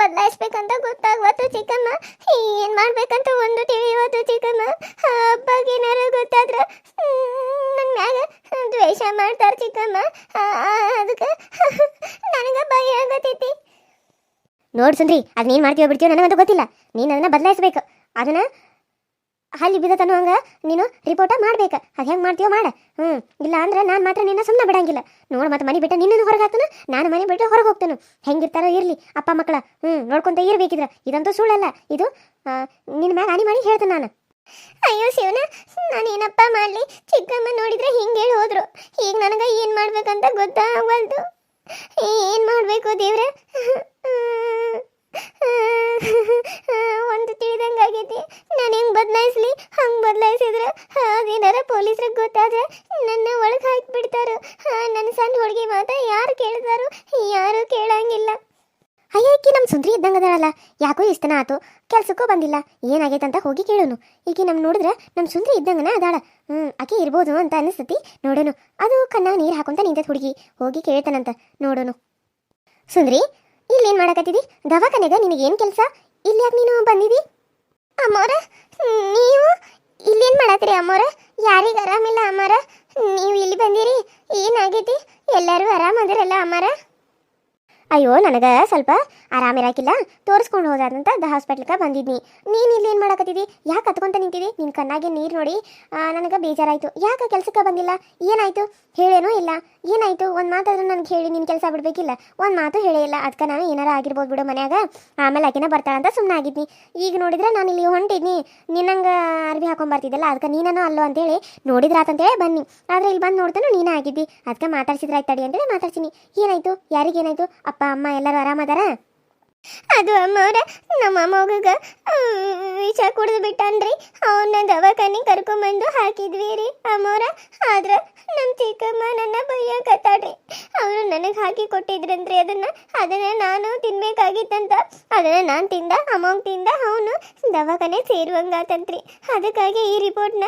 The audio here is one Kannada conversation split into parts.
ಬದಲಾಯಿಸ್ಬೇಕಂತ ಗೊತ್ತಾಗ್ವತ್ತು ಚಿಕ್ಕಮ್ಮ. ಏನ್ ಮಾಡ್ಬೇಕಂತ ಒಂದು ತಿಳಿಯವತ್ತು ಚಿಕ್ಕಮ್ಮ. ಅಪ್ಪಗೆ ಏನಾರು ಗೊತ್ತಾದ್ರ ನನ್ನ ಮ್ಯಾಗ ದ್ವೇಷ ಮಾಡ್ತಾರ ಚಿಕ್ಕಮ್ಮ. ಅದಕ್ಕೆ ನನಗ ಭಯ ಆಗತೈತಿ. ನೋಡ್ ಸುಂದ್ರಿ ಅದ್ ನೀನ್ ಮಾಡ್ತೀವೋ ಬಿಡ್ತೀವೋ ನನಗಂತೂ ಗೊತ್ತಿಲ್ಲ. ನೀನ್ ಅದನ್ನ ಬದಲಾಯಿಸ್ಬೇಕು. ಅದನ್ನ ಅಲ್ಲಿ ಬಿದ್ದತನೋ ಹಂಗೆ ನೀನು ರಿಪೋರ್ಟ ಮಾಡ್ಬೇಕು ಅದು ಹೆಂಗೆ ಮಾಡ್ತೀಯೋ ಮಾಡ ಹ್ಞೂ ಇಲ್ಲ ಅಂದ್ರೆ ನಾನು ಮಾತ್ರ ನಿನ್ನ ಸುಮ್ಮನೆ ಬಿಡಂಗಿಲ್ಲ ನೋಡು ಮತ್ತೆ ಮನೆ ಬಿಟ್ಟು ನಿನ್ನನ್ನು ಹೊರಗೆ ಹಾಕ್ತಾನೆ ನಾನು ಮನೆ ಬಿಟ್ಟು ಹೊರಗೆ ಹೋಗ್ತಾನೆ ಹೆಂಗಿರ್ತಾರೋ ಇರಲಿ ಅಪ್ಪ ಮಕ್ಕಳ ಹ್ಞೂ ನೋಡ್ಕೊಂತ ಇರ್ಬೇಕಿದ್ರೆ ಇದಂತೂ ಸುಳ್ಳಲ್ಲ ಇದು ನಿನ್ನ ಮ್ಯಾಗ ಹಾನಿ ಮಾಡಿ ಹೇಳ್ತೇನೆ ನಾನು ಅಯ್ಯೋ ಶಿವನ ನಾನೇನಪ್ಪ ಮಾಡಲಿ ಚಿಕ್ಕಮ್ಮ ನೋಡಿದ್ರೆ ಹಿಂಗೆ ಹೇಳಿ ಹೋದ್ರು ಈಗ ನನಗೆ ಏನು ಮಾಡ್ಬೇಕಂತ ಗೊತ್ತಾಗವಲ್ದು ಏನು ಮಾಡಬೇಕು ದೇವ್ರೆ ಒಂದು ತಿಳಿದಂಗೆ ಆಗೈತಿ ನಾನು ಹೆಂಗೆ ಬದಲಾಯಿಸ್ಲಿ ಹಂಗೆ ಬದಲಾಯಿಸಿದ್ರೆ ಅದೇನಾರ ಪೊಲೀಸ್ರಿಗೆ ಗೊತ್ತಾದ್ರೆ ನನ್ನ ಒಳಗೆ ಹಾಕಿಬಿಡ್ತಾರೋ ನನ್ನ ಸಣ್ಣ ಹುಡುಗಿ ಮಾತ ಯಾರು ಕೇಳ್ತಾರೋ ಯಾರು ಕೇಳಂಗಿಲ್ಲ ಅಯ್ಯಕ್ಕಿ ನಮ್ಮ ಸುಂದ್ರಿ ಇದ್ದಂಗೆ ಅದಾಳಲ್ಲ ಯಾಕೋ ಇಷ್ಟನ ಆತು. ಕೆಲ್ಸಕ್ಕೂ ಬಂದಿಲ್ಲ. ಏನಾಗೈತೆ ಅಂತ ಹೋಗಿ ಕೇಳೋನು. ಈಕೆ ನಮ್ಮ ನೋಡಿದ್ರೆ ನಮ್ಮ ಸುಂದ್ರಿ ಇದ್ದಂಗನ ಅದಾಳ. ಹ್ಞೂ ಆಕೆ ಇರ್ಬೋದು ಅಂತ ಅನಿಸ್ತತಿ ನೋಡೋನು. ಅದು ಕಣ್ಣಾಗ ನೀರು ಹಾಕೊಂತ ನಿಂತೈತೆ ಹುಡುಗಿ. ಹೋಗಿ ಕೇಳ್ತಾನಂತ ನೋಡೋನು. ಸುಂದ್ರಿ, ಇಲ್ಲೇನು ಮಾಡಕತ್ತಿದಿ? ದವಾಖಾನೆಗ ನಿನಗೇನು ಕೆಲಸ? ಇಲ್ಲಿ ಯಾಕೆ ನೀನು ಬಂದಿದಿ? ಅಮ್ಮೋರ, ನೀವು ಇಲ್ಲೇನು ಮಾಡತ್ತೀರಿ ಅಮ್ಮೋರ? ಯಾರಿಗೆ ಆರಾಮಿಲ್ಲ ಅಮ್ಮಾರ? ನೀವು ಇಲ್ಲಿ ಬಂದಿರಿ. ಏನಾಗೈತಿ? ಎಲ್ಲರೂ ಆರಾಮದಿರಲ್ಲ ಅಮ್ಮಾರ? ಅಯ್ಯೋ, ನನಗೆ ಸ್ವಲ್ಪ ಆರಾಮಿರಾಕಿಲ್ಲ, ತೋರಿಸ್ಕೊಂಡು ಹೋದಾದಂತ ದ ಹಾಸ್ಪಿಟ್ಲ್ಗೆ ಬಂದಿದ್ನಿ. ನೀನು ಇಲ್ಲಿ ಏನು ಮಾಡಕತ್ತಿದಿ? ಯಾಕೆ ಹತ್ಕೊಂತ ನಿಂತಿದಿ? ನಿನ್ನ ಕಣ್ಣಾಗೆ ನೀರು ನೋಡಿ ನನಗೆ ಬೇಜಾರಾಯಿತು. ಯಾಕೆ ಕೆಲಸಕ್ಕೆ ಬಂದಿಲ್ಲ? ಏನಾಯಿತು? ಹೇಳೇನೂ ಇಲ್ಲ. ಏನಾಯಿತು? ಒಂದು ಮಾತಾದ್ರೂ ನನಗೆ ಹೇಳಿ ನಿನ್ನ ಕೆಲಸ ಬಿಡಬೇಕಿಲ್ಲ. ಒಂದು ಮಾತು ಹೇಳೇ ಇಲ್ಲ. ಅದಕ್ಕೆ ನಾನು ಏನಾರ ಆಗಿರ್ಬೋದು ಬಿಡು ಮನ್ಯಾಗ. ಆಮೇಲೆ ಆಕಿನ ಬರ್ತಾಳಂತ ಸುಮ್ಮನೆ ಆಗಿದ್ನಿ. ಈಗ ನೋಡಿದ್ರೆ ನಾನು ಇಲ್ಲಿ ಹೊಂಟಿದ್ನಿ. ನಿನ್ನಂಗೆ ಅರ್ಬಿ ಹಾಕೊಂಬರ್ತಿದ್ದಲ್ಲ ಅದಕ್ಕೆ ನೀನೂ ಅಲ್ಲೋ ಅಂತೇಳಿ ನೋಡಿದ್ರಾತಂತೇಳಿ ಬನ್ನಿ. ಆದರೆ ಇಲ್ಲಿ ಬಂದು ನೋಡ್ತಾನು ನೀನೇ ಆಗಿದ್ದಿ. ಅದಕ್ಕೆ ಮಾತಾಡ್ಸಿದ್ರೆ ಆಯ್ತು ತಡಿ ಅಂತೇಳಿ ಮಾತಾಡ್ತೀನಿ ಏನಾಯಿತು? ಯಾರಿಗೇನಾಯಿತು ಅಪ್ಪ, ಅಮ್ಮ ಎಲ್ಲರೂ ಆರಾಮದಾರ ಅದು ಅಮ್ಮವ್ರ, ನಮ್ಮ ಮಗುಗ ವಿಷ ಕುಡಿದು ಬಿಟ್ಟನ್ರಿ. ಅವನ್ನ ದವಾಖಾನೆ ಕರ್ಕೊಂಬಂದು ಹಾಕಿದ್ವಿ ರೀ ಅಮ್ಮವ್ರ. ಆದ್ರ ನಮ್ಮ ಚಿಕ್ಕಮ್ಮ ನನ್ನ ಬೈಯಕತ್ತಾಡ್ರಿ ಅವರು ನನಗೆ ಹಾಕಿ ಕೊಟ್ಟಿದ್ರಂತ್ರಿ ಅದನ್ನ. ಅದನ್ನ ನಾನು ತಿನ್ಬೇಕಾಗಿತ್ತಂತ. ಅದನ್ನ ನಾನು ತಿಂದ ಅಮೌಂಟ್ ತಿಂದ, ಅವನು ದವಾಖಾನೆ ಸೇರುವಂಗಾತಂತ್ರಿ. ಅದಕ್ಕಾಗಿ ಈ ರಿಪೋರ್ಟ್ನ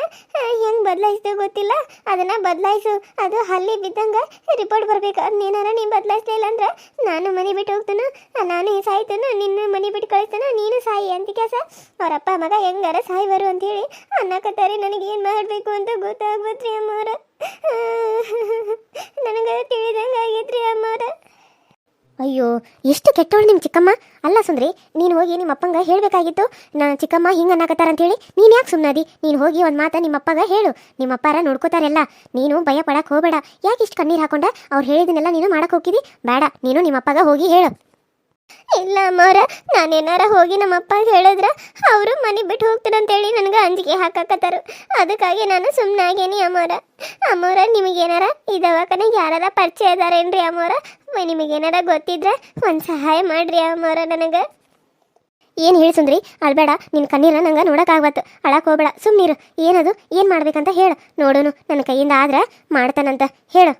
ಹೆಂಗೆ ಬದಲಾಯಿಸ್ದೆ ಗೊತ್ತಿಲ್ಲ. ಅದನ್ನ ಬದಲಾಯಿಸು. ಅದು ಅಲ್ಲಿ ಬಿದ್ದಂಗ ರಿಪೋರ್ಟ್ ಬರ್ಬೇಕು. ನೀನಾರ ನೀನು ಬದಲಾಯಿಸ್ಲಿಲ್ಲ ಅಂದ್ರೆ ನಾನು ಮನೆ ಬಿಟ್ಟು ಹೋಗ್ತಾನು. ನಾನು ಸಾಯ್ತಾನು ನಿನ್ನ ಮನೆ ಬಿಟ್ಟು ಕಳಿಸ್ತಾನ, ನೀನು ಸಾಯಿ. ಅಂತ ಕೆಲಸ ಅವರಪ್ಪ ಮಗ ಹೆಂಗಾರ ಸಾಯ್ವರು ಅಂತೇಳಿ. ಅನ್ನಕತ್ತಾರೆ ನನಗೆ ಏನು ಮಾಡಬೇಕು ಅಂತ ಗೊತ್ತಾಗ್ಬೋದ್ರಿ ಅಮ್ಮವ್ರ. ನನಗೆ ತಿಳಿದಂಗೆ ಆಗೈತ್ರಿ ಅಮ್ಮವ್ರ. ಅಯ್ಯೋ, ಎಷ್ಟು ಕೆಟ್ಟವಳು ನಿಮ್ಮ ಚಿಕ್ಕಮ್ಮ. ಅಲ್ಲ ಸುಂದ್ರಿ, ನೀನು ಹೋಗಿ ನಿಮ್ಮ ಅಪ್ಪಂಗ ಹೇಳಬೇಕಾಗಿತ್ತು. ನಾ ಚಿಕ್ಕಮ್ಮ ಹಿಂಗೆ ಅನ್ನಕತ್ತಾರ ಅಂತೇಳಿ. ನೀನು ಯಾಕೆ ಸುಮ್ಮನದಿ ನೀನು ಹೋಗಿ ಒಂದು ಮಾತು ನಿಮ್ಮ ಅಪ್ಪಗ ಹೇಳು. ನಿಮ್ಮ ಅಪ್ಪಾರ ನೋಡ್ಕೋತಾರೆಲ್ಲ. ನೀನು ಭಯ ಪಡಕ್ಕೆ ಹೋಗಬೇಡ. ಯಾಕೆ ಇಷ್ಟು ಕಣ್ಣೀರು ಹಾಕೊಂಡ? ಅವ್ರು ಹೇಳಿದನ್ನೆಲ್ಲ ನೀನು ಮಾಡಕ್ಕೆ ಹೋಗಿದ್ದಿ ಬೇಡ, ನೀನು ನಿಮ್ಮ ಅಪ್ಪಗ ಹೋಗಿ ಹೇಳು. ಇಲ್ಲ ಅಮ್ಮವ್ರ, ನಾನೇನಾರ ಹೋಗಿ ನಮ್ಮ ಅಪ್ಪ ಹೇಳಿದ್ರ ಅವರು ಮನೆ ಬಿಟ್ಟು ಹೋಗ್ತಾರಂತೇಳಿ ನನಗೆ ಅಂಜಿಕೆ ಹಾಕಾಕತ್ತಾರು. ಅದಕ್ಕಾಗಿ ನಾನು ಸುಮ್ಮನೆ ಆಗೇನಿ ಅಮ್ಮವ್ರ. ಅಮ್ಮವ್ರ, ನಿಮಗೇನಾರ ಈ ದವಾಖಾನೆಗೆ ಯಾರಾರ ಪರಿಚಯ ಇದಾರೇನ್ರಿ ಅಮ್ಮವ್ರ? ನಿಮಗೇನಾರ ಗೊತ್ತಿದ್ರೆ ಒಂದು ಸಹಾಯ ಮಾಡ್ರಿ ಅಮ್ಮವ್ರ ನನಗೆ. ಏನು ಹೇಳಿ ಸುಂದ್ರಿ, ಅಳ್ಬೇಡ ನಿನ್ನ ಕಣ್ಣೀರ ನಂಗೆ ನೋಡೋಕ್ಕಾಗ್ಬತ್ತು ಅಳಕ್ಕೆ ಹೋಗ್ಬೇಡ ಸುಮ್ಮನಿರು ಏನದು, ಏನು ಮಾಡ್ಬೇಕಂತ ಹೇಳು. ನೋಡೋನು, ನನ್ನ ಕೈಯಿಂದ ಆದ್ರೆ ಮಾಡ್ತಾನಂತ ಹೇಳು.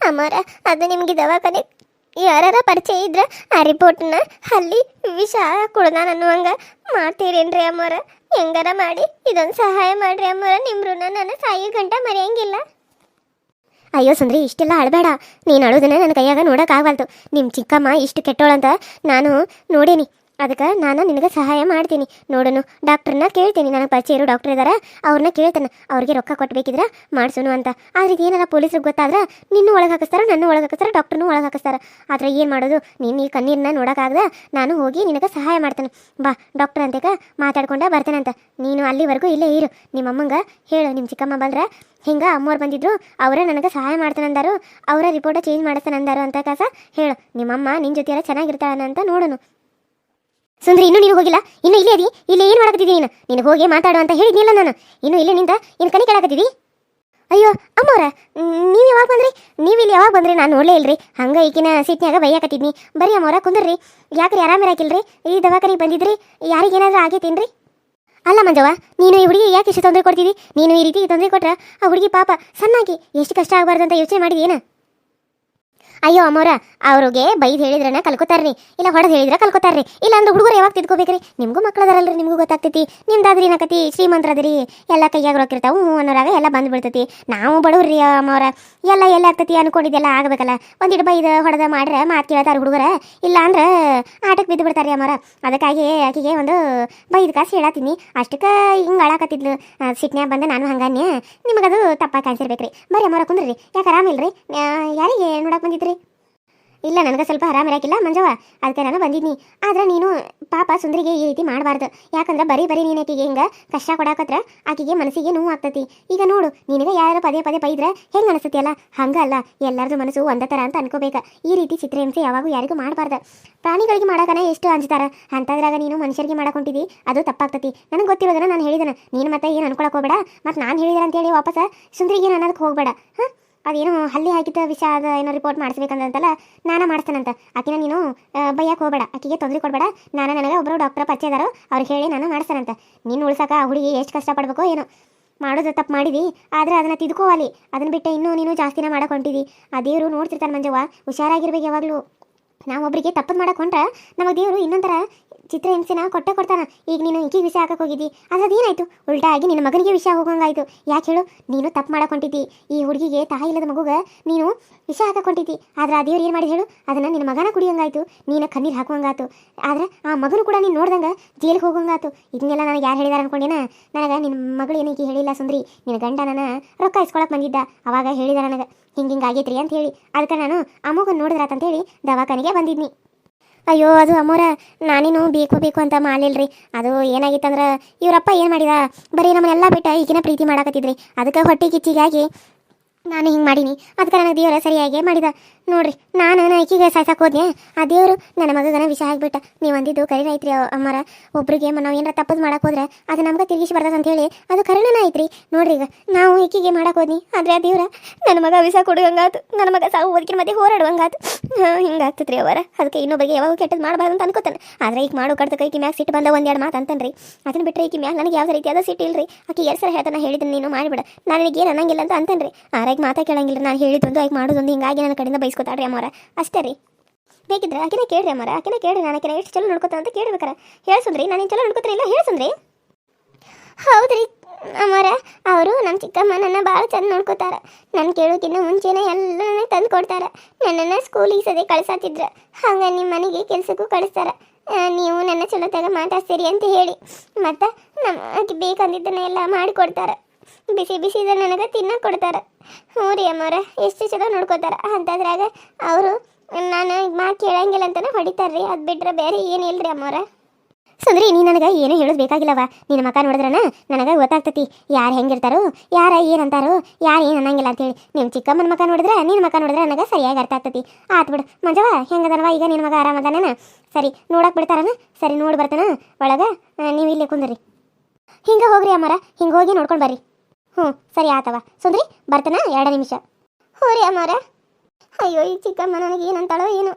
ಅಮ್ಮವ್ರ, ಅದು ನಿಮಗೆ ದವಾಖಾನೆ ಯಾರ ಪರಿಚಯ ಇದ್ರ ಆ ರಿಪೋರ್ಟ್ನ ಅಲ್ಲಿ ವಿಷ ಕುಡ್ದಾನ ಅನ್ನುವಂಗ ಮಾಡ್ತೀರೇನ್ರಿ ಅಮ್ಮರ ಹೆಂಗಾರ ಮಾಡಿ? ಇದೊಂದು ಸಹಾಯ ಮಾಡ್ರಿ ಅಮ್ಮರ ನಿಮ್ಮ ಋಣ ನಾನು ಸಾಯಿ ಗಂಟ ಮರೆಯಂಗಿಲ್ಲ. ಅಯ್ಯೋ ಸುಂದ್ರಿ, ಇಷ್ಟೆಲ್ಲ ಅಳಬೇಡ ನೀನು ಅಳೋದನ್ನ ನನ್ನ ಕೈಯಾಗ ನೋಡೋಕ್ಕಾಗಲ್ತು ನಿಮ್ಮ ಚಿಕ್ಕಮ್ಮ ಇಷ್ಟು ಕೆಟ್ಟೋಳಂತ ನಾನು ನೋಡೀನಿ. ಅದಕ್ಕೆ ನಾನು ನಿನಗೆ ಸಹಾಯ ಮಾಡ್ತೀನಿ. ನೋಡೋನು ಡಾಕ್ಟ್ರನ್ನ ಕೇಳ್ತೀನಿ. ನನಗೆ ಪರಿಚಯ ಇರೋ ಡಾಕ್ಟ್ರ್ ಇದ್ದಾರೆ ಅವ್ರನ್ನ ಕೇಳ್ತಾನೆ. ಅವ್ರಿಗೆ ರೊಕ್ಕ ಕೊಟ್ಬೇಕಿದ್ರೆ ಮಾಡ್ಸೋನು ಅಂತ. ಆದ್ರೆ ಏನಾರ ಪೊಲೀಸ್ರಿಗೆ ಗೊತ್ತಾದ್ರೆ ನಿನ್ನೂ ಒಳಗೆ ಹಾಕಿಸ್ತಾರೆ, ನನ್ನ ಒಳಗೆ ಹಾಕಿಸ್ತಾರೆ ಡಾಕ್ಟ್ರನ್ನೂ ಒಳಗೆ ಹಾಕಿಸ್ತಾರೆ. ಆದ್ರೆ ಏನು ಮಾಡೋದು? ನೀನು ಈ ಕಣ್ಣೀರನ್ನ ನೋಡೋಕ್ಕಾಗ್ದ ನಾನು ಹೋಗಿ ನಿನಗೆ ಸಹಾಯ ಮಾಡ್ತೇನೆ. ಬಾ, ಡಾಕ್ಟರ್ ಅಂತೇಕ ಮಾತಾಡ್ಕೊಂಡ ಬರ್ತೇನಂತ ನೀನು ಅಲ್ಲಿವರೆಗೂ ಇಲ್ಲೇ ಇರು. ನಿಮ್ಮ ಅಮ್ಮಂಗೆ ಹೇಳು ನಿಮ್ಮ ಚಿಕ್ಕಮ್ಮ ಬಂದ್ರೆ. ಹಿಂಗೆ ಅಮ್ಮವ್ರು ಬಂದಿದ್ರು, ಅವರೇ ನನಗೆ ಸಹಾಯ ಮಾಡ್ತಾನಂದಾರು ಅವರ ರಿಪೋರ್ಟ ಚೇಂಜ್ ಮಾಡಿಸ್ತಾನಂದಾರು ಅಂತ ಕಾಸ ಹೇಳು. ನಿಮ್ಮಮ್ಮ ನಿನ್ನ ಜೊತೆ ಚೆನ್ನಾಗಿರ್ತಾಳ ಅಂತ ನೋಡೋನು. ಸುಂದ್ರಿ, ಇನ್ನೂ ನೀನು ಹೋಗಿಲ್ಲ? ಇನ್ನು ಇಲ್ಲೇ ಅದಿ ಇಲ್ಲಿ ಏನು ಮಾಡಕತ್ತಿದ್ದೀನಿ ನೀನು? ನೀನು ಹೋಗಿ ಮಾತಾಡು ಅಂತ ಹೇಳಿದ್ನಿಲ್ಲ ನಾನು. ಇನ್ನು ಇಲ್ಲೇ ನಿಂತ ಇನ್ನು ಕಣಿ ಕೇಳಕತ್ತಿದಿ ಅಯ್ಯೋ, ಅಮ್ಮವ್ರ, ನೀವು ಯಾವಾಗ ಬಂದ್ರಿ? ನೀವು ಇಲ್ಲಿ ಯಾವಾಗ ಬಂದ್ರಿ? ನಾನು ನೋಡಲೇ ಇಲ್ರಿ. ಹಂಗೆ ಈಗಿನ ಸೀಟ್ನ್ಯಾಗ ಬೈಯಾಕತ್ತಿದ್ನಿ. ಬರೀ ಅಮ್ಮವ್ರ ಕುಂದ್ರಿ. ಯಾಕ್ರಿ ಆರಾಮಿರಾಕಿಲ್ರಿ ಈ ದವಾಖಾನಿಗೆ ಬಂದಿದ್ರಿ? ಯಾರಿಗೇನಾದ್ರೂ ಆಗೈತೇನ್ರಿ ಅಲ್ಲ ಮಂಜವ್ವ, ನೀನು ಈ ಹುಡುಗಿ ಯಾಕೆ ಇಷ್ಟು ತೊಂದರೆ ಕೊಡ್ತಿದ್ದಿ? ನೀನು ಈ ರೀತಿ ತೊಂದರೆ ಕೊಟ್ರೆ ಆ ಹುಡುಗಿ ಪಾಪ ಸಣ್ಣಾಗಿ ಎಷ್ಟು ಕಷ್ಟ ಆಗಬಾರ್ದು ಅಂತ ಯೋಚನೆ ಮಾಡಿದೇನ ಅಯ್ಯೋ ಅಮ್ಮವ್ರ, ಅವ್ರಿಗೆ ಬೈದ್ ಹೇಳಿದ್ರನ ಕಲ್ಕೋತಾರ್ರಿ. ಇಲ್ಲ ಹೊಡೆದ್ ಹೇಳಿದ್ರ ಕಲ್ಕೋತಾರ್ರಿ. ಇಲ್ಲ ಅಂದ್ರೆ ಹುಡುಗರು ಯಾವಾಗ ತಿದ್ಕೋಬೇಕ್ರಿ? ನಿಮ್ಗೂ ಮಕ್ಳದಾರಲ್ರಿ ನಿಮ್ಗೂ ಗೊತ್ತಾಗ್ತೈತಿ. ನಿಮ್ದಾದ್ರಿ ಏನಕತಿ? ಶ್ರೀಮಂತ್ರದ್ರಿ ಎಲ್ಲ ಕೈಯಾಗ ರೊಕ್ಕಿರ್ತಾವ ಹ್ಞೂ ಅನ್ನೋರಾಗ ಎಲ್ಲ ಬಂದ್ ಬಿಡ್ತೈತಿ. ನಾವು ಬಡವ್ರಿ ಅಮ್ಮವ್ರ. ಎಲ್ಲ ಎಲ್ಲ ಆಗ್ತೈತಿ ಅನ್ಕೊಂಡಿದ್ದೆಲ್ಲ ಆಗ್ಬೇಕಲ್ಲ. ಒಂದಿಟ್ಟು ಬೈದ ಹೊಡೆದ ಮಾಡ್ರೆ ಮಾತು ಕೇಳ್ತಾರ ಹುಡುಗರ. ಇಲ್ಲ ಅಂದ್ರೆ ಆಟಕ್ಕೆ ಬಿದ್ದು ಬಿಡ್ತಾರೆ ಅಮ್ಮವ್ರ. ಅದಕ್ಕಾಗಿ ಆಕಿಗೆ ಒಂದು ಬೈದ್ ಕಾಸು ಹೇಳತ್ತೀನಿ ಅಷ್ಟಕ್ಕೆ ಹಿಂಗೆ ಅಳಾಕತ್ತಿದ್ಲು. ಸಿಟ್ನ್ಯಾಗ ಬಂದ ನಾನು ಹಂಗನ್ಯ. ನಿಮಗದು ತಪ್ಪಾಗಿ ಕಾಣಿಸಿರ್ಬೇಕ್ರಿ. ಬರ್ರಿ ಅಮ್ಮವ್ರ ಕುಂದ್ರಿ. ಯಾಕೆ ಆರಾಮಿಲ್ರಿ? ಯಾರಿಗೆ ನೋಡಕ್ ಬಂದಿದ್ರಿ? ಇಲ್ಲ, ನನಗೆ ಸ್ವಲ್ಪ ಆರಾಮ ಇರಾಕಿಲ್ಲ ಮಂಜವ್ವ. ಅದಕ್ಕೆ ನಾನು ಬಂದಿದ್ನಿ. ಆದ್ರೆ ನೀನು ಪಾಪ ಸುಂದರಿಗೆ ಈ ರೀತಿ ಮಾಡಬಾರ್ದು. ಯಾಕಂದ್ರೆ ಬರೀ ಬರೀ ನೀನು ಆಕಿಗೆ ಹಿಂಗೆ ಕಷ್ಟ ಕೊಡಾಕತ್ರ ಆಕಿಗೆ ಮನಸ್ಸಿಗೆ ನೋವು ಆಗ್ತತಿ. ಈಗ ನೋಡು, ನಿನಗೆ ಯಾರು ಪದೇ ಪದೇ ಬೈದ್ರೆ ಹೆಂಗೆ ಹಂಗ ಅಲ್ಲ ಹಂಗಲ್ಲ ಎಲ್ಲರದು ಮನಸ್ಸು ಒಂದೇ ಥರ ಅಂತ ಅನ್ಕೋಬೇಕು. ಈ ರೀತಿ ಚಿತ್ರಹಿಂಸೆ ಯಾವಾಗೂ ಯಾರಿಗೂ ಮಾಡಬಾರ್ದು. ಪ್ರಾಣಿಗಳಿಗೆ ಮಾಡೋಕನ ಎಷ್ಟು ಅಂಜ್ತಾರ? ಅಂತದ್ರಾಗ ನೀನು ಮನುಷ್ಯರಿಗೆ ಮಾಡಕೊಂಡಿದ್ದಿ ಅದು ತಪ್ಪಾಗ್ತತಿ. ನನಗೆ ಗೊತ್ತಿರೋದನ್ನ ನಾನು ಹೇಳಿದನ. ನೀನು ಮತ್ತೆ ಏನು ಅನ್ಕೊಳಕ್ ಹೋಗಬೇಡ. ಮತ್ತು ನಾನು ಹೇಳಿದ್ರೆ ಅಂತೇಳಿ ವಾಪಸ್ ಸುಂದರಿಗೆ ನಾನು ಅದಕ್ಕೆ ಹೋಗಬೇಡ. ಹಾಂ? ಅದೇನು ಹಲ್ಲಿ ಹಾಕಿದ ವಿಷಯ ಅದು ಏನೋ ರಿಪೋರ್ಟ್ ಮಾಡಿಸ್ಬೇಕಂತಲ್ಲ ನಾನು ಮಾಡಿಸ್ತೇನಂತ. ಆಕಿನ ನೀನು ಬೈಯಕ್ಕೆ ಹೋಗ್ಬೇಡ. ಆಕಿಗೆ ತೊಂದರೆ ಕೊಡಬೇಡ. ನಾನು ನನಗೆ ಒಬ್ಬರು ಡಾಕ್ಟರ್ ಪರಿಚಯ ಇದಾರೋ ಅವ್ರು ಹೇಳಿ ನಾನು ಮಾಡಿಸ್ತೇನಂತ. ನಿನ್ನ ಉಳ್ಸಕ ಆ ಹುಡುಗಿ ಎಷ್ಟು ಕಷ್ಟಪಡ್ಬೇಕೋ ಏನೋ. ಮಾಡೋದು ತಪ್ಪು ಮಾಡಿದಿ, ಆದ್ರೆ ಅದನ್ನ ತಿದ್ಕೋವಾಲಿ ಅದನ್ನ ಬಿಟ್ಟು ಇನ್ನೂ ನೀನು ಜಾಸ್ತಿನ ಮಾಡಕ್ ಹೊಂಟಿದಿ. ಆ ದೇವರು ನೋಡ್ತಿರ್ತಾನೆ ಮಂಜವ್ವ, ಹುಷಾರಾಗಿರ್ಬೇಕು ಯಾವಾಗಲೂ. ನಾವು ಒಬ್ಬರಿಗೆ ತಪ್ಪದು ಮಾಡಕ್ಕೆ ಹೊಂಟ್ರೆ, ನಮಗೆ ದೇವರು ಇನ್ನೊಂಥರ ಚಿತ್ರಹಿಂಸೆನ ಕೊಟ್ಟೆ ಕೊಡ್ತಾನ. ಈಗ ನೀನು ಈಕಿ ವಿಷಯ ಹಾಕಕ್ಕೆ ಹೋಗಿದ್ದಿ. ಅದು ಅದೇನಾಯ್ತು? ಉಲ್ಟಾ ಆಗಿ ನಿನ್ನ ಮಗನಿಗೆ ವಿಷಯ ಹೋಗಂಗಾಯ್ತು. ಯಾಕೆ ಹೇಳು? ನೀನು ತಪ್ಪು ಮಾಡಕ್ ಹೊಂಟಿದ್ದಿ. ಈ ಹುಡುಗಿಗೆ ತಾಯಿ ಇಲ್ಲದ ಮಗುಗ ನೀನು ವಿಷ ಹಾಕಕೊಂಡಿದ್ದಿ ಆದ್ರೆ ಆ ದೇವ್ರು ಏನು ಮಾಡಿ ಹೇಳು? ಅದನ್ನ ನಿನ್ನ ಮಗನ ಕುಡಿಯಂಗಾಯ್ತು. ನೀನು ಕಣ್ಣೀರು ಹಾಕುವಂಗಾಯ್ತು ಆದ್ರೆ ಆ ಮಗನು ಕೂಡ ನೀನು ನೋಡ್ದಂಗೆ ಜೈಲಿಗೆ ಹೋಗಂಗಾತು. ಇದನ್ನೆಲ್ಲ ನನಗೆ ಯಾರು ಹೇಳಿದಾರ ಅನ್ಕೊಂಡೇನ? ನನಗೆ ನಿನ್ನ ಮಗಳು ಏನಕ್ಕೆ ಹೇಳಿಲ್ಲ ಸುಂದ್ರಿ. ನಿನ್ನ ಗಂಡ ನನ್ನ ರೊಕ್ಕ ಇಸ್ಕೊಳಕ್ ಬಂದಿದ್ದ. ಅವಾಗ ಹೇಳಿದ ನನಗೆ. ಹಿಂಗೆ ಆಗೈತ್ರಿ ಅಂತ ಹೇಳಿ. ಅದಕ್ಕೆ ನಾನು ಆ ಮಗನ ನೋಡಿದ್ರಾತಂತ ಹೇಳಿ ದವಾಖಾನೆಗೆ ಬಂದಿದ್ನಿ. ಅಯ್ಯೋ, ಅದು ಅಮ್ಮೋರ ನಾನೇನು ಬೇಕು ಬೇಕು ಅಂತ ಮಾಡಲಿಲ್ರಿ. ಅದು ಏನಾಗಿತ್ತಂದ್ರೆ, ಇವರಪ್ಪ ಏನು ಮಾಡಿದ? ಬರೀ ನಮ್ಮನ್ನೆಲ್ಲ ಬಿಟ್ಟು ಈಗಿನ ಪ್ರೀತಿ ಮಾಡಾಕತ್ತಿದ್ರಿ. ಅದಕ್ಕೆ ಹೊಟ್ಟೆ ಕಿಚ್ಚಿಗಾಗಿ ನಾನು ಹಿಂಗೆ ಮಾಡೀನಿ. ಅದಕ್ಕೆ ನನಗೆ ದೇವರ ಸರಿಯಾಗಿ ಮಾಡಿದ. ನೋಡ್ರಿ, ನಾನು ನಾಯ್ಕಿಗೆ ಸಾಯ್ಸಕ್ಕೆ ಹೋದ್ನೆ ಆ ದೇವರು ನನ್ನ ಮಗನ ವಿಷ ಆಗಿಬಿಟ್ಟ ನೀವು ಅಂದಿದ್ದು ಕರಿನ ಐತ್ರಿ ಅಮ್ಮರ. ಒಬ್ರಿಗೆ ನಾವು ಏನಾರ ತಪ್ಪದು ಮಾಡಕ್ಕೆ ಹೋದ್ರೆ ಅದು ನಮ್ಗೆ ತಿರುಗಿಸಿ ಬರ್ತದೆ ಅಂತ ಹೇಳಿ ಅದು ಕರಣನ ಐತ್ರಿ ನೋಡ್ರಿ ಈಗ, ನಾವು ಈಕಿಗೆ ಮಾಡಕ್ಕೆ ಹೋದ್ನಿ, ಆದರೆ ಆ ದೇವ್ರ ನನ್ನ ಮಗ ವಿಷ ಕೊಡುವಂಗಾತು, ನನ್ನ ಮಗ ಸಾವು ಓದಕಿನ ಮಧ್ಯೆ ಹೋರಾಡುವಂಗಾತು. ಹಿಂಗಾಗ್ತದ್ರಿ ಅವರ ಅದಕ್ಕೆ ಇನ್ನೊಬ್ಬರಿಗೆ ಯಾವಾಗ ಕೆಟ್ಟದ್ದು ಮಾಡಬಾರ್ದು ಅಂತ ಅನ್ಕೋತಾನೆ. ಆದ್ರೆ ಈಗ ಮಾಡೋ ಕಡ್ತಕ್ಕೆ ಈಕಿ ಮ್ಯಾಗ ಸಿಟ್ಟು ಬಂದ ಒಂದೆರಡು ಮಾತು ಅಂತನ್ರಿ. ಅದನ್ನ ಬಿಟ್ಟರೆ ಈಕಿ ಮ್ಯಾಗ ನನಗೆ ಯಾವುದೇ ರೀತಿಯಾದ ಸಿಟ್ಟು ಇಲ್ರಿ. ಆಕೆ ಎರಡು ಸಲ ಹೇಳ್ತಾನೆ ಹೇಳಿದ್ದೀನಿ ನೀನು ಮಾಡಿಬಿಡ. ನನಗೆ ಏನು ಅನ್ನಂಗಿಲ್ಲ ಅಂತ ಅಂತನ್ರಿ. ಆರಾಗಿ ಮಾತಾ ಕೇಳಂಗಿಲ್ಲ ನಾನು ಹೇಳಿದ್ದೊಂದು ಆಯ್ಕೆ ಮಾಡೋದೊಂದು, ಹಿಂಗಾಗಿ ನನ್ನ ಕಡೆಯಿಂದ ಬೈಸ್ಕೊತಾಳ್ರಿ ಅಮ್ಮವ್ರ. ಅಷ್ಟೇ ರೀ. ಬೇಕಿದ್ರೆ ಆಕಿನ ಕೇಳ್ರಿ ಅಮ್ಮರ ಆಕಿನ ಕೇಳ್ರಿ ನಾನು ಆಕಿನ ಎಷ್ಟು ಚಲೋ ನೋಡ್ಕೊತಾನ ಅಂತ ಕೇಳ್ಬೇಕಾರ. ಹೇಳ್ಸಂದ್ರಿ ನಾನು ಚಲೋ ನೋಡ್ಕೊತಾರೆ ಇಲ್ಲ? ಹೇಳ್ಸಂದ್ರಿ ಹೌದ್ರಿ ಅಮ್ಮರ ಅವರು ನಮ್ಮ ಚಿಕ್ಕಮ್ಮ ನನ್ನ ಭಾಳ ಚಂದ ನೋಡ್ಕೋತಾರ. ನನ್ನ ಕೇಳೋಕ್ಕಿಂತ ಮುಂಚೆನೇ ಎಲ್ಲನೇ ತಂದು ಕೊಡ್ತಾರ. ನನ್ನನ್ನು ಸ್ಕೂಲಿಗೆ ಸದೇ ಕಳ್ಸಾತಿದ್ರು. ಹಂಗೆ ನಿಮ್ಮ ಮನೆಗೆ ಕೆಲ್ಸಕ್ಕೂ ಕಳಿಸ್ತಾರ. ನೀವು ನನ್ನ ಚಲೋತಾಗ ಮಾತಾಡ್ತೀರಿ ಅಂತ ಹೇಳಿ. ಮತ್ತು ನಮ್ಮ ಬೇಕಂದಿದ್ದನ್ನೆಲ್ಲ ಎಲ್ಲ ಮಾಡಿಕೊಡ್ತಾರ ಬಿಸಿ ಬಿಸಿದ ನನಗೆ ತಿನ್ನ ಕೊಡ್ತಾರೆ. ಹ್ಞೂ ರೀ ಅಮ್ಮವ್ರೆ, ಎಷ್ಟು ಚಲೋ ನೋಡ್ಕೋತಾರೆ. ಅಂತದ್ರಾಗ ಅವರು, ನಾನು ಮಾತು ಕೇಳಂಗಿಲ್ಲ ಅಂತಾನೆ ಹೊಡಿತಾರ್ರಿ. ಅದು ಬಿಟ್ರೆ ಬೇರೆ ಏನಿಲ್ರಿ ಅಮ್ಮವ್ರೆ. ಸುಂದ್ರಿ, ನೀ ನನಗೆ ಏನೂ ಹೇಳೋದು ಬೇಕಾಗಿಲ್ಲವ. ನಿನ್ನ ಮಕ ನೋಡಿದ್ರನ, ನನಗೆ ಗೊತ್ತಾಗ್ತತಿ. ಯಾರು ಹೆಂಗಿರ್ತಾರೋ, ಯಾರ ಏನಂತಾರೋ ಯಾರು ಏನು ಅನ್ನಂಗಿಲ್ಲ ಅಂತೇಳಿ. ನಿಮ್ಮ ಚಿಕ್ಕಮ್ಮನ ಮಕ ನೋಡಿದ್ರೆ, ನಿನ್ನ ಮಕ ನೋಡಿದ್ರೆ ನನಗೆ ಸರಿಯಾಗಿ ಅರ್ಥ ಆಗ್ತತಿ. ಆತು ಬಿಡು. ಮಂಜವ ಹೆಂಗದನವ? ಈಗ ನಿನ್ನ ಮಗ ಆರಾಮದಾನ ಸರಿ, ನೋಡಕ್ ಬಿಡ್ತಾರನ? ಸರಿ, ನೋಡಿ ಬರ್ತಾನ. ಒಳಗೆ ನೀವು ಇಲ್ಲಿ ಕುಂದ್ರಿ. ಹಿಂಗೆ ಹೋಗ್ರಿ ಅಮ್ಮರ ಹಿಂಗೆ ಹೋಗಿ ನೋಡ್ಕೊಂಡು ಬರ್ರಿ. ಹ್ಞೂ ಸರಿ ಆತವ. ಸುಂದ್ರಿ, ಬರ್ತಾನ ಎರಡು ನಿಮಿಷ. ಹ್ಞೂ ರೀ ಅಮ್ಮಾರ ಅಯ್ಯೋ, ಈ ಚಿಕ್ಕಮ್ಮ ನನಗೆ ಏನಂತಾಳೋ ಏನು.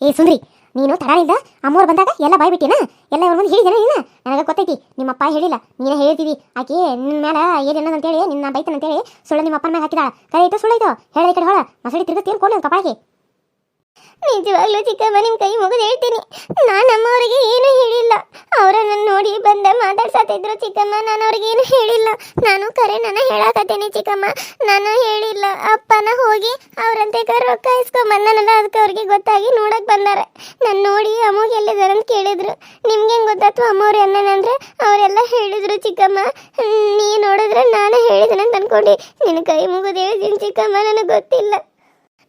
ಏ, ಸುಂದ್ರಿ, ನೀನು ತಡಾನಿಂದ ಅಮ್ಮೋರು ಬಂದಾಗ ಎಲ್ಲ ಬಾಯ್ಬಿಟ್ಟಿನ? ಎಲ್ಲ ಇವ್ರ ಮುಂದೆ ಹೇಳಿದೇನ ನೀನು ನನಗೆ ಗೊತ್ತೈತಿ, ನಿಮ್ಮಪ್ಪ ಹೇಳಿಲ್ಲ. ನೀನೇ ಹೇಳ್ತೀವಿ. ಆಕೆ ನಿನ್ನ ಮೇಲೆ ಏನೇನದ ಅಂತೇಳಿ, ನಿನ್ನ ಬೈತನ ಅಂತೇಳಿ ಸುಳ್ಳು ನಿಮ್ಮ ಅಪ್ಪನ ಮೇಲೆ ಹಾಕಿದಾಳ. ಕರೆ ಐತೋ ಸುಳ್ಳೈತೋ ಹೇಳ ಕಡೆ ಹೊಳ. ಮಸಡಿ ತಿರುಗಿ ತೀರ್ಕೊಂಡು ಕಪಾಳಿಗೆ ನಿಜವಾಗ್ಲೂ ಚಿಕ್ಕಮ್ಮ ನಿಮ್ಮ ಕೈ ಮುಗಿದು ಹೇಳ್ತೀನಿ. ನಾನು ನೋಡಿ ಬಂದ ಮಾತಾಡ್ಸತ್ತಿದ್ರು ಚಿಕ್ಕಮ್ಮ. ನಾನು ಅವ್ರಿಗೇನು ಹೇಳಿಲ್ಲ. ನಾನು ಕರೆ ನಾನು ಹೇಳಾಕತ್ತೀನಿ ಚಿಕ್ಕಮ್ಮ. ನಾನು ಹೇಳಿಲ್ಲ. ಅಪ್ಪನ ಹೋಗಿ ಅವ್ರಂತೆ ರೊಕ್ಕ ಇಸ್ಕೊಂಬಂದನಲ್ಲ ಅದಕ್ಕೆ ಅವ್ರಿಗೆ ಗೊತ್ತಾಗಿ ನೋಡಕ್ ಬಂದಾರ. ನಾನು ನೋಡಿ ಅಮ್ಮಗೆ ಎಲ್ಲಿದ್ದಾರೆ ಅಂತ ಕೇಳಿದ್ರು. ನಿಮ್ಗೆ ಹೆಂಗ್ ಗೊತ್ತಾಯ್ತು ಅಮ್ಮವ್ರು ಅನ್ನನಂದ್ರೆ ಅವರೆಲ್ಲ ಹೇಳಿದ್ರು ಚಿಕ್ಕಮ್ಮ. ನೀ ನೋಡಿದ್ರೆ ನಾನು ಹೇಳಿದೆನಂತ ಅಂತ ಅನ್ಕೊಂಡು. ನಿನ್ನ ಕೈ ಮುಗಿದು ಹೇಳಿದ್ದೀನಿ ಚಿಕ್ಕಮ್ಮ, ನನಗೆ ಗೊತ್ತಿಲ್ಲ.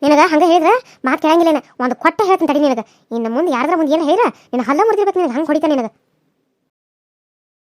ನಿನಗ ಹಂಗ ಹೇಳಿದ್ರ? ಮಾತು ಕೇಳಂಗಿಲ್ಲ ಒಂದು ಕೊಟ್ಟ ಹೇಳ್ತೀನಿ ತಡಿ ನಿನಗ. ಇನ್ನು ಮುಂದೆ ಯಾರ್ದ್ರ ಮುಂದೆ ಏನು ಹೇಳಿರ ನಿನ್ನ ಹಲ್ಲ ಮುರಿದಿರ್ಬೇಕು ನಿನಗೆ ಹಂಗೆ ಹೊಡಿತಾನೆ ನಿನಗೆ.